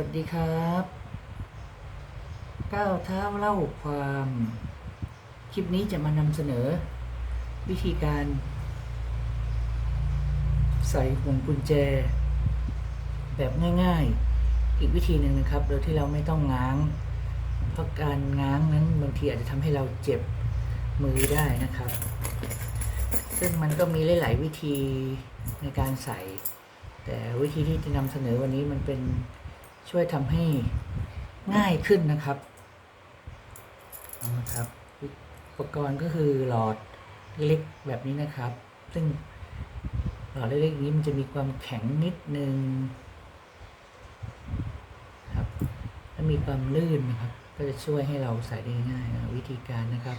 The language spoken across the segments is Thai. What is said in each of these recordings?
วัสดีครับก้าวเท้าเล่าความ คลิปนี้จะมานำเสนอ วิธีการ ใส่ห่วงกุญแจ แบบง่าย ๆ อีกวิธีหนึ่งนะครับ โดยที่เราไม่ต้องง้าง เพราะการง้างนั้นบางทีอาจจะทำให้เราเจ็บมือได้นะครับ ซึ่งมันก็มีหลาย ๆ วิธีในการใส่ แต่วิธีที่จะนำเสนอวันนี้มันเป็น ช่วยทำให้ง่ายขึ้นนะครับเอาละครับอุปกรณ์ก็คือหลอดเล็กๆแบบนี้นะครับ ซึ่งหลอดเล็กๆนี้มันจะมีความแข็งนิดนึงครับและมีความลื่นนะครับ ก็จะช่วยให้เราใส่ได้ง่ายนะวิธีการนะครับ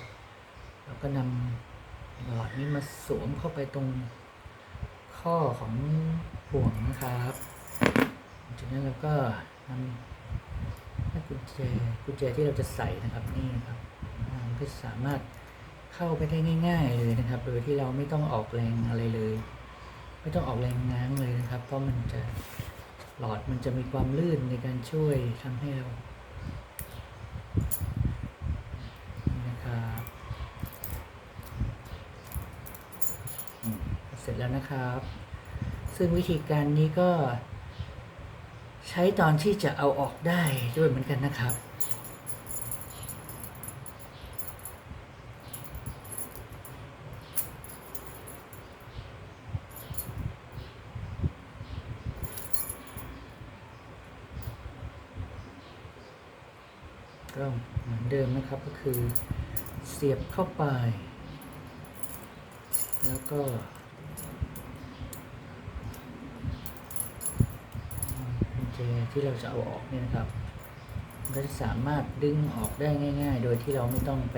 เราก็นำหลอดนี้มาสวมเข้าไปตรงข้อของห่วงนะครับจากนั้นเราก็ นำให้กุญแจกุญแจที่เราจะใส่นะครับนี่ครับมันก็สามารถเข้าไปได้ง่าย ๆ เลยนะครับ โดยที่เราไม่ต้องออกแรงอะไรเลย ไม่ต้องออกแรงง้างเลยนะครับ เพราะมันจะหลอดมันจะมีความลื่นในการช่วยทำให้เรานี่นะครับอืมเสร็จแล้วนะครับ ซึ่งวิธีการนี้ก็ ใช้ตอนที่จะเอาออกได้ด้วยเหมือนกันนะครับ ก็เหมือนเดิมนะครับก็คือเสียบเข้าไป แล้วก็ กุญแจที่เราจะเอาออกเนี่ยนะครับมันก็จะสามารถดึงออกได้ง่าย ๆ โดยที่เราไม่ต้องไป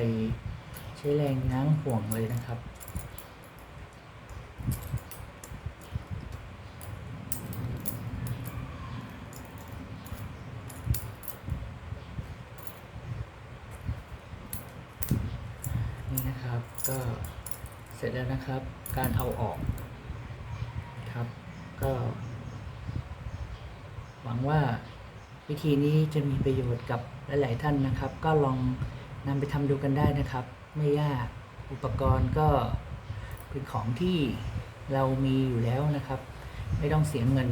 ใช้แรงง้างห่วงเลยนะครับ นี่นะครับก็เสร็จแล้วนะครับการเอาออกครับก็ หวังว่าวิธีนี้จะมีประโยชน์กับหลาย ๆ ท่านนะครับ ก็ลองนำไปทำดูกันได้นะครับ ไม่ยากอุปกรณ์ก็เป็นของที่เรามีอยู่แล้วนะครับ ไม่ต้องเสียเงิน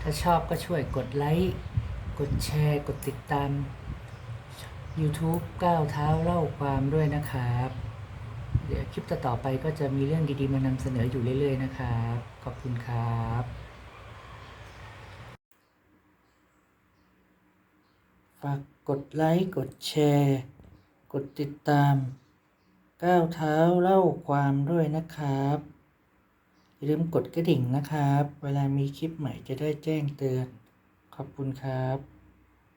ถ้าชอบก็ช่วยกดไลค์กดแชร์ กดติดตาม YouTube ก้าวเท้าเล่าความด้วยนะครับ เดี๋ยวคลิปต่อๆไปก็จะมีเรื่องดี ๆ มานำเสนออยู่เรื่อย ๆ นะครับ ขอบคุณครับ ฝากกดไลค์ กดแชร์ กดติดตาม ก้าวเท้าเล่าความด้วยนะครับ อย่าลืมกดกระดิ่งนะครับ เวลามีคลิปใหม่จะได้แจ้งเตือน ขอบคุณครับ